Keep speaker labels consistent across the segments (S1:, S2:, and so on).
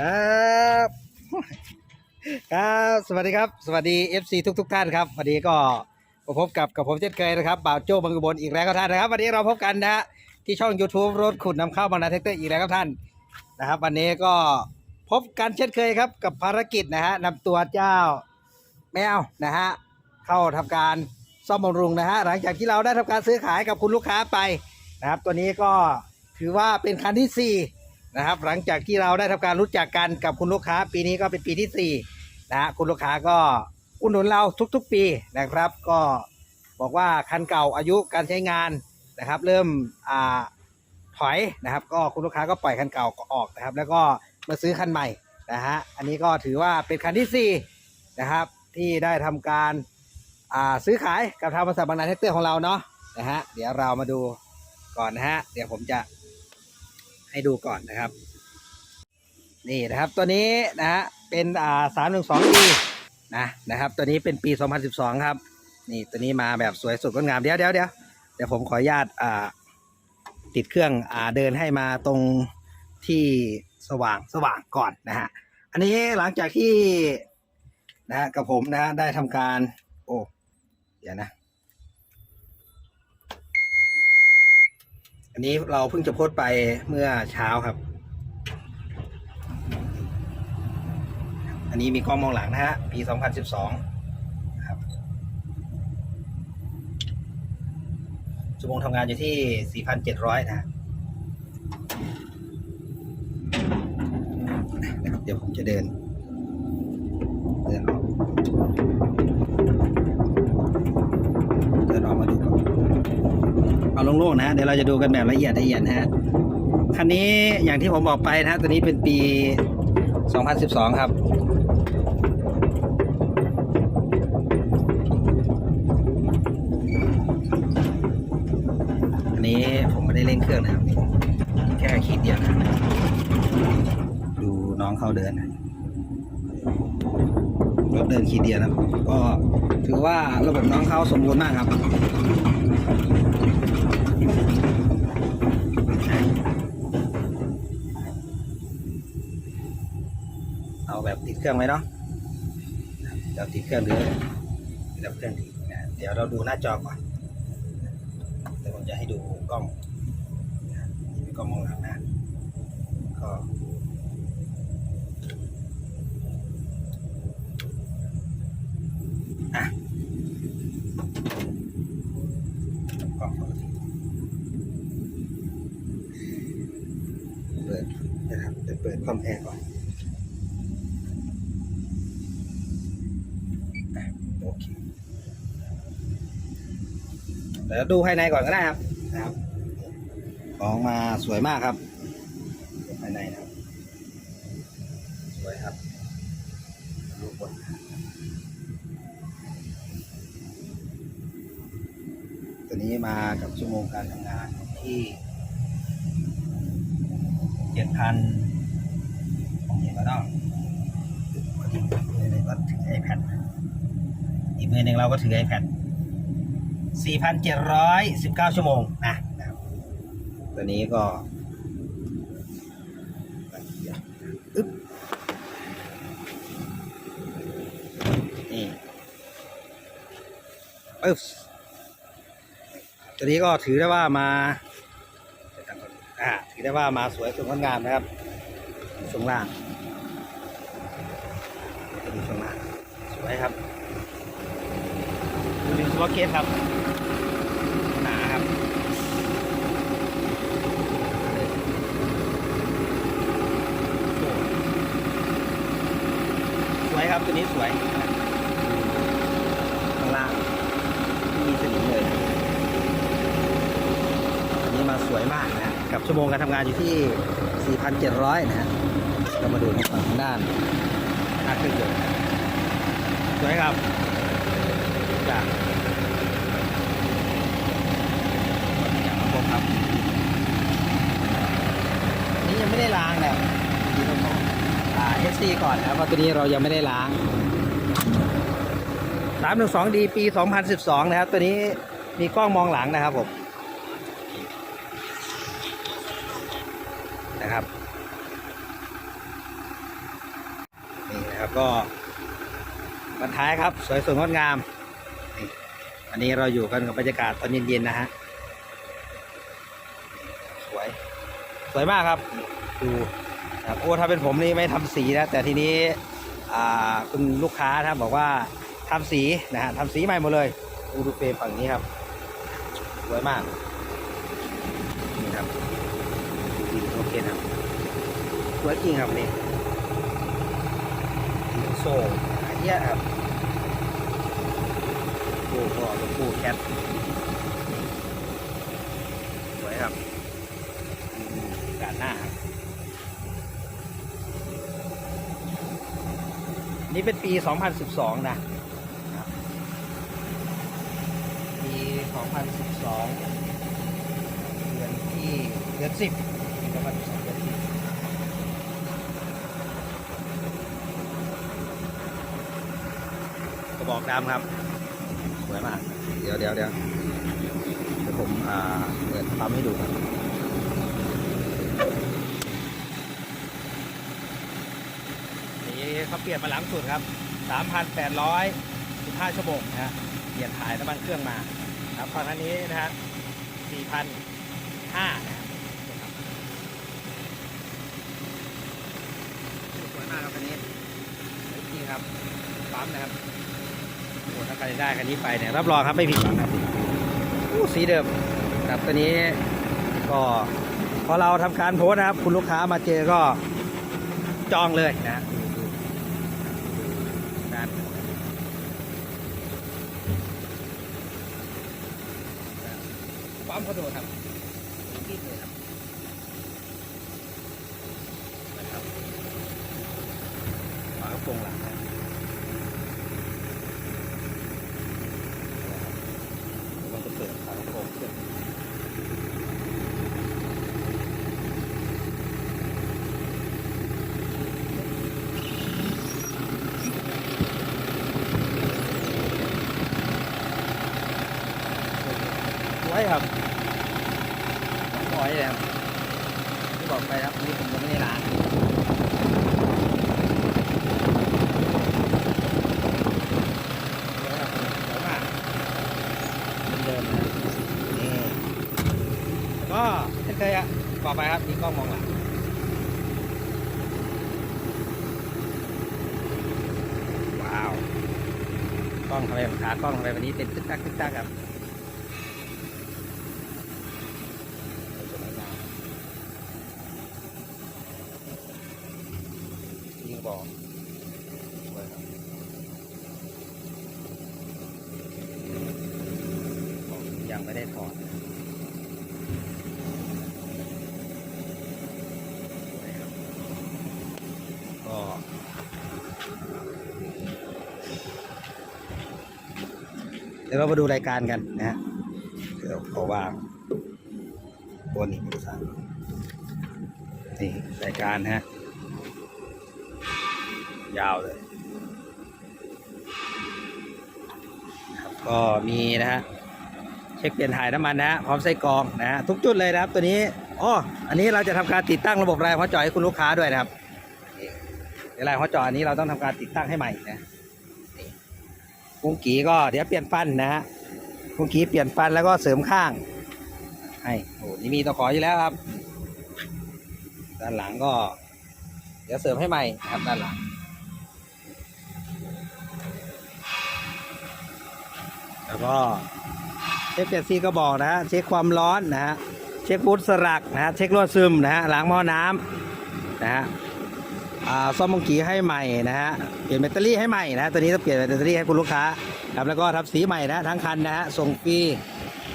S1: ครับ ครับ สวัสดีครับ สวัสดี FC ทุกทุกท่านครับ วันนี้ก็มาพบกับกับผมเช่นเคยนะครับบ่าวโจ้บางกรบนอีกแล้วครับท่านนะครับวันนี้เราพบกันนะฮะที่ช่อง YouTube รถขุดนำเข้าบานาเทคเตอร์อีกแล้วครับท่านนะครับ วันนี้ก็พบกันเช่นเคยครับกับภารกิจนะฮะนำตัวเจ้าแมวนะฮะเข้าทำการซ่อมบำรุงนะฮะหลังจากที่เราได้ทำการซื้อขายกับคุณลูกค้าไปนะครับ ตัวนี้ก็ถือว่าเป็นคันที่สี่ นะครับ หลังจากที่เราได้ทำการรู้จักกันกับคุณลูกค้า ปีนี้ก็เป็นปีที่สี่นะฮะคุณลูกค้าก็อุดหนุนเราทุกๆ ปีนะครับ ก็บอกว่าคันเก่าอายุการใช้งานนะครับ เริ่มอ่าถอยนะครับ ก็คุณลูกค้าก็ปล่อยคันเก่าก็ออกนะครับ แล้วก็มาซื้อคันใหม่นะฮะอันนี้ก็ถือว่าเป็นคันที่สี่นะครับที่ได้ทำการอ่าซื้อขายกับทางบริษัทบางนาเทคเตอร์ของเราเนาะนะฮะเดี๋ยวเรามาดูก่อนนะฮะเดี๋ยวผมจะ ให้ดูก่อนนะครับ นี่นะครับตัวนี้นะฮะเป็นอ่าสามหนึ่งสองดีนะนะครับตัวนี้เป็นปีสองพันสิบสองครับ นี่ตัวนี้มาแบบสวยสดงดงามเดี๋ยวเดี๋ยวเดี๋ยวเดี๋ยวผมขออนุญาตอ่าติดเครื่องอ่าเดินให้มาตรงที่สว่างสว่างก่อนนะฮะอันนี้หลังจากที่นะกับผมนะฮะได้ทำการ โอ้เดี๋ยวนะ อันนี้เราเพิ่งจะโพสไปเมื่อเช้าครับ อันนี้มีกล้องมองหลังนะฮะปี2012ครับชั่วโมงทำงานอยู่ที่ 4,700 นะฮะเดี๋ยวผมจะเดินเดิน เอาโล่งๆนะฮะเดี๋ยวเราจะดูกันแบบละเอียดละเอียดนะฮะคันนี้อย่างที่ผมบอกไปนะฮะตัวนี้เป็นปี 2012 ครับอันนี้ผมไม่ได้เร่งเครื่องนะครับ แค่ขีดเดียวนะดูน้องเขาเดินนะรถเดินขีดเดียวนะก็ถือว่าระบบน้องเขาสมบูรณ์มากครับ เอาแบบติดเครื่องไหมเนาะเราติดเครื่องหรือเดี๋ยวเครื่องติดนะเดี๋ยวเราดูหน้าจอก่อนแต่ผมจะให้ดูกล้องนี่เป็นกล้องมองหลังนะก็อะกล้องปกติเปิดนะครับ เดี๋ยวเปิดคอมแอร์ก่อนโอเคเดี๋ยวดูภายในก่อนก็ได้ครับนะครับของมาสวยมากครับภายในนะครับ สวยครับรูปบนตัวนี้มากับชั่วโมงการทำงานที่เจ็ดพัน ผมเห็นแล้วเนาะพอดีในรถถือ iPad อีกมือหนึ่งเราก็ถือ iPad 4,719 ชั่วโมงนะตัวนี้ก็อึ๊บนี่ปึ๊บตัวนี้ก็ถือได้ว่ามาอ่าถือได้ว่ามาสวยสวยงดงามนะครับช่วงล่างจะดูช่วงล่าง สวยครับเป็นซูเปอร์เคสครับ หนาครับสวยครับตัวนี้สวยข้างล่างไม่มีสนิมเลยอันนี้มาสวยมากนะฮะกับชั่วโมงการทำงานอยู่ที่ 4,700 นะฮะเรามาดูทางฝั่งด้านหน้าเครื่องยนต์ สวยครับจากอย่างระบบครับอันนี้ยังไม่ได้ล้างนะที่ต้องบอกอ่า SC ก่อนนะครับว่าตัวนี้เรายังไม่ได้ล้าง 312D ปี2012นะครับ ตัวนี้มีกล้องมองหลังนะครับผมนะครับนะครับก็ บรรท้ายครับ สวยสดงดงาม อันนี้เราอยู่กันกับบรรยากาศตอนเย็นๆนะฮะ สวย สวยมากครับดูโอ้ถ้าเป็นผมนี่ไม่ทำสีนะ แต่ทีนี้อ่าคุณลูกค้านะบอกว่าทำสีนะฮะทำสีใหม่หมดเลยดูดูเฟรมฝั่งนี้ครับ สวยมากนี่ครับดีโอเคครับสวยจริงครับนี่โซ่ หายากครับโอ้ก็ลูกปูแคทสวยครับด่านหน้าครับ นี่เป็นปี 2012 นะปี 2012 เดือนที่เดือน10ปี2012เดือน10กระ บอกดำครับสวยมาก เดี๋ยวเดี๋ยวเดี๋ยวผมเปิดปั๊มให้ดูครับนี่เขาเปลี่ยนมาหลังสุดครับ 3,815 ชั่วโมงนะฮะเปลี่ยนถ่ายน้ำมันเครื่องมาครับฝั่งอันนี้นะฮะ4,005นะฮะสวยมากครับคันนี้สวยจริงครับปั๊มนะครับ ถ้าใครได้คันนี้ไปเนี่ยรับรองครับไม่ผิดหวังครับสีเดิมครับตัวนี้ก็พอเราทำการโพสนะครับ คุณลูกค้ามาเจอก็จองเลยนะฮะดูดูดูด้านปั๊มกระโดดครับรีบเลยครับนะครับฝากระโปรงหลังนะมันจะเปิดฝากระโปรงเครื่อง สวยครับสวยเลยครับที่บอกไปครับนี่ผมยังไม่ได้ล้างสวยครับสวยมากเดิมๆนะนี่ก็เช่นเคยอะต่อไปครับมีกล้องมองหลังว้าว กล้องทำไมขากล้องทำไมวันนี้เป็นตึ๊กตักตึ๊กตักครับ ยิงบอกสวยครับบอกยังไม่ได้ถอดสวยครับก็เดี๋ ยวเรามาดูรายการกันนะฮะเดี๋ยวขอวางตัวนี้ดูสารนี่รายการนะฮะ ยาวเลยครับก็มีนะฮะเช็คเปลี่ยนถ่ายน้ำมันนะฮะพร้อมใส่กองนะฮะทุกจุดเลยนะครับตัวนี้อ๋ออันนี้เราจะทำการติดตั้งระบบรายหัวจอยให้คุณลูกค้าด้วยนะครับนี่เดี๋ยวรายหัวจอยอันนี้เราต้องทำการติดตั้งให้ใหม่นะ กุ้งกีก็เดี๋ยวเปลี่ยนฟันนะฮะกุ้งกีเปลี่ยนฟันแล้วก็เสริมข้างให้โอ้นี่มีตะขออยู่แล้วครับ ด้านหลังก็ เดี๋ยวเสริมให้ใหม่ครับด้านหลังแล้วก็เช็คเปลี่ยนซีก็บอกนะฮะเช็คความร้อนนะฮะเช็คบูทสลักนะฮะเช็ครั่วซึมนะฮะล้างหม้อน้ำนะฮะ ซ่อมมงกีให้ใหม่นะฮะเปลี่ยนแบตเตอรี่ให้ใหม่นะฮะตัวนี้ต้องเปลี่ยนแบตเตอรี่ให้คุณลูกค้าครับแล้วก็ทับสีใหม่นะทั้งคันนะฮะส่งฟรี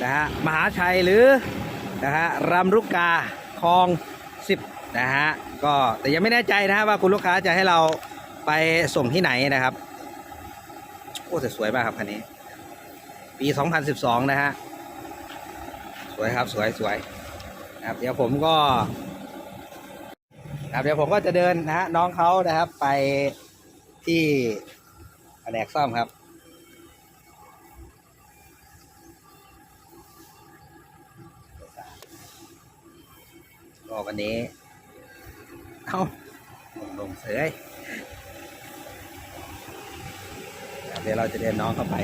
S1: นะฮะมหาชัยหรือนะฮะรำลูกกาคลองสิบนะฮะก็แต่ยังไม่แน่ใจนะฮะว่าคุณลูกค้าจะให้เราไปส่งที่ไหนนะครับโอ้แต่สวยมากครับคันนี้ ปี 2012 นะฮะสวยครับสวยสวยนะครับเดี๋ยวผมก็ ครับเดี๋ยวผมก็จะเดินนะฮะน้องเขานะครับ ไปที่แผนกซ่อมครับก็วันนี้ เอ้าลงลงเสยเดี๋ยวเราจะเดินน้องเข้าไป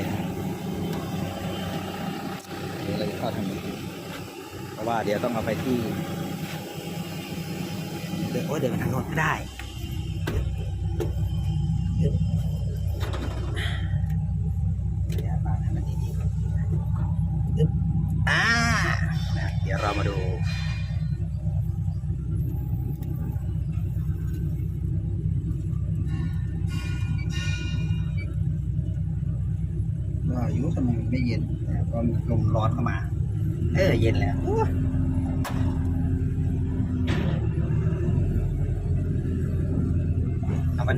S1: เดี๋ยวเราจะเข้าทางนี้เพราะว่าเดี๋ยวต้องเอาไปที่ เดี๋ยวโอ้ยเดินไปทางโน้นก็ได้เดี๋ยวเดี๋ยวมาให้มันก่อนอึ๊บอ่านะเดี๋ยวเรามาดูก็อายุทำไมไม่เย็นแต่ก็ลมร้อนเข้ามา เออ เย็นแล้ว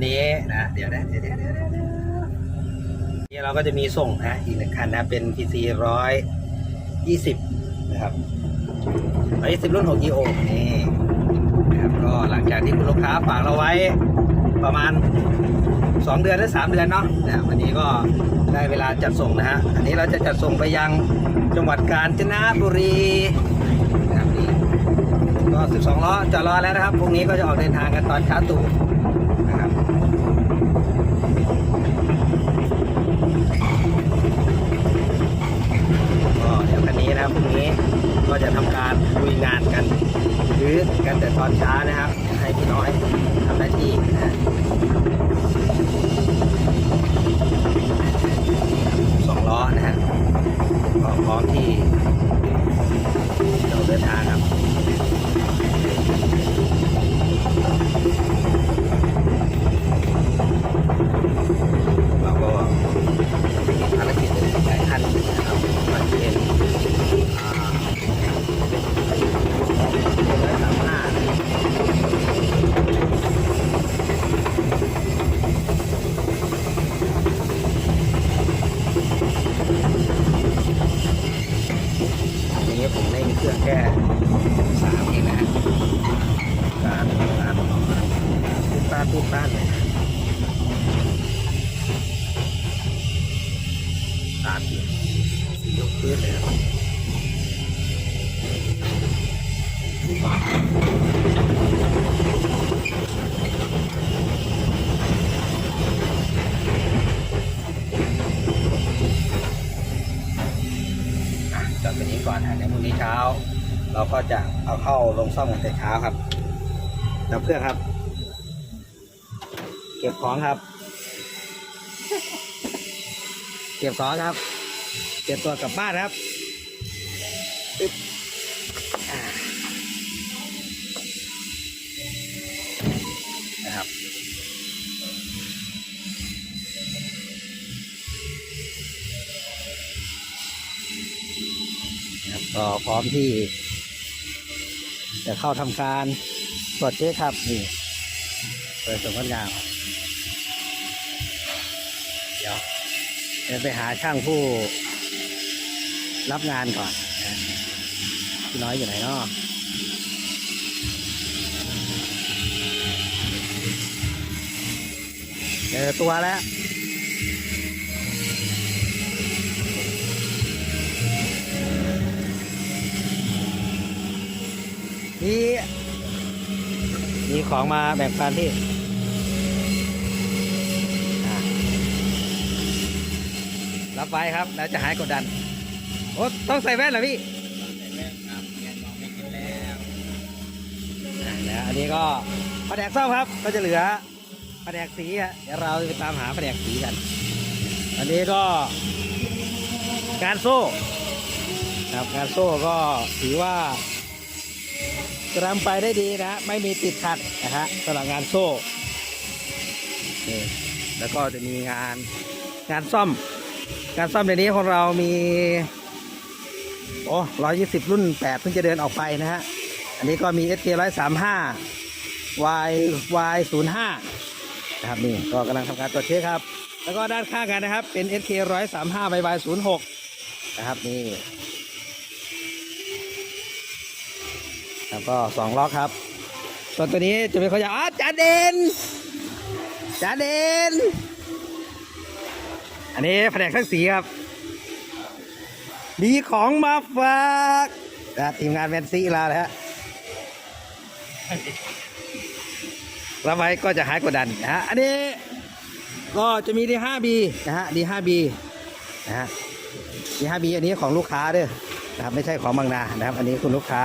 S1: นี้นะเดี๋ยวนะเดี๋ยวเดี๋ยวนี่เราก็จะมีส่งนะอีกหนึ่งคันนะเป็น PC ร้อยยี่สิบนะครับร้อยยี่สิบรุ่น6 EO นี่นะครับก็หลังจากที่คุณลูกค้าฝากเราไว้ประมาณสองเดือนหรือสามเดือนเนาะนะวันนี้ก็ได้เวลาจัดส่งนะฮะ อันนี้เราจะจัดส่งไปยังจังหวัดกาญจนบุรีนะครับนี่ก็ 12 ล้อจอดรอแล้วนะครับ พรุ่งนี้ก็จะออกเดินทางกันตอนเช้าตู่ นี้นะครับพรุ่งนี้ก็จะทำการลุยงานกันหรือกันแต่ตอนเช้านะครับ ให้พี่น้อยทำหน้าที่นะ วันนี้ก่อนนะในพรุ่งนี้เช้า เราก็จะเอาเข้าลงซ่อมกันแต่เช้าครับดับเครื่องครับ เก็บของครับ เก็บของครับ เก็บตัวกลับบ้านครับ ครับก็พร้อมที่ จะเข้าทำการตรวจเช็คครับนี่เปิดส่งพันงานเดี๋ยวเดินไปหาช่างผู้รับงานก่อนนะพี่น้อยอยู่ไหนเนาะเจอตัวแล้ว มีมีของมาแบ่งปันที่รับไว้ครับแล้วจะหายกดดัน โอ้ต้องใส่แว่นเหรอพี่อะแล้วอันนี้ก็แผนกซ่อมครับ ก็จะเหลือแผนกสีอะเดี๋ยวเราจะไปตามหาแผนกสีกัน อันนี้ก็ การโซ่ครับการโซ่ก็ถือว่า จะทำไปได้ดีนะฮะไม่มีติดขัดนะฮะสำหรับงานโซ่นี่แล้วก็จะมีงานงานซ่อมการซ่อมในนี้ของเรามีโอ้ร้อยยี่สิบรุ่นแปดเพิ่งจะเดินออกไปนะฮะ อันนี้ก็มี SK ร้อยสามห้า Y Y ศูนย์ห้านะครับนี่ก็กำลังทำการตรวจเช็คครับ แล้วก็ด้านข้างกันนะครับเป็น SK ร้อยสามห้า Y Y ศูนย์หกนะครับนี่ แล้วก็สองล็อกครับส่วนตัวนี้จะเป็นขาจะอ๋อจาเดนจาเดนอันนี้แผนกทั้งสีครับมีของมาฝากทีมงานแมนซีลาแล้วฮะรับไว้ก็จะหายกดดันนะฮะ อันนี้ก็จะมี D5B นะฮะ D5B นะฮะ D5B อันนี้ของลูกค้าเด้อนะครับ ไม่ใช่ของบางนานะครับ อันนี้คุณลูกค้า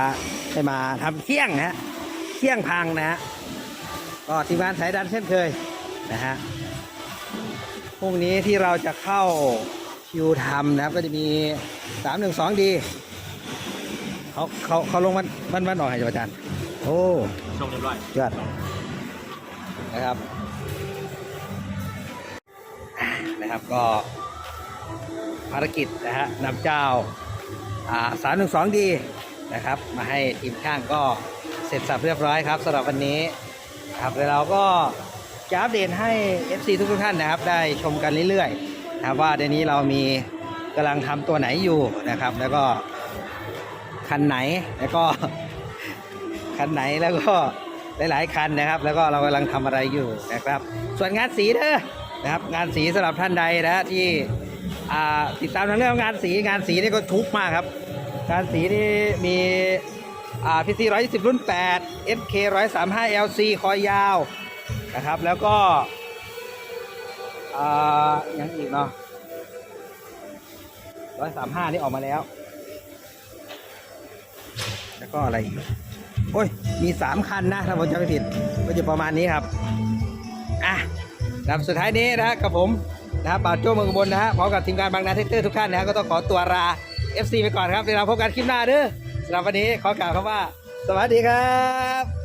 S1: ให้มาทำเคี่ยงนะฮะเคี่ยงพังนะฮะก็ทีมงานสายดันเช่นเคยนะฮะพรุ่งนี้ที่เราจะเข้าคิวทำนะครับ ก็จะมี 312D เขาเขาเขาลงมันมันมันออกให้อาจารย์โอ้
S2: ชงเรียบร้อย
S1: ยอดนะครับอ่านะครับก็ภารกิจนะฮะนำเจ้าสามหนึ่งสองดี นะครับ มาให้ทีมช่างก็เสร็จสับเรียบร้อยครับสำหรับวันนี้ครับแล้วเราก็จะอัปเดตให้ FC ทุกท่านนะครับ ได้ชมกันเรื่อยๆนะครับว่าในนี้เรามีกำลังทำตัวไหนอยู่นะครับ แล้วก็คันไหนแล้วก็คันไหนแล้วก็หลายๆคันนะครับ แล้วก็เรากำลังทำอะไรอยู่นะครับ ส่วนงานสีเด้อนะครับ งานสีสำหรับท่านใดนะที่ติดตามในเรื่องงานสีงานสีนี่ก็ทุกมากครับ งานสีนี่มีอ่าพีซีร้อยสิบรุ่น8 FK ร้อยสามห้า LC คอยาวนะครับ แล้วก็อ่ายังอีกเนาะร้อยสามห้านี่ออกมาแล้ว แล้วก็อะไรอีกโอ้ย มีสามคันนะถ้าผมจำไม่ผิด ก็จะประมาณนี้ครับ อะนะครับสุดท้ายนี้นะฮะกับผมนะครับบ่าวโจ้เมืองบลนะฮะพร้อมกับทีมงานบางนาเทคเตอร์ทุกท่านนะฮะก็ต้องขอตัวลา FC ไปก่อนครับเดี๋ยวเราพบกันคลิปหน้าเด้อสำหรับวันนี้ขอกล่าวคำว่า สวัสดีครับ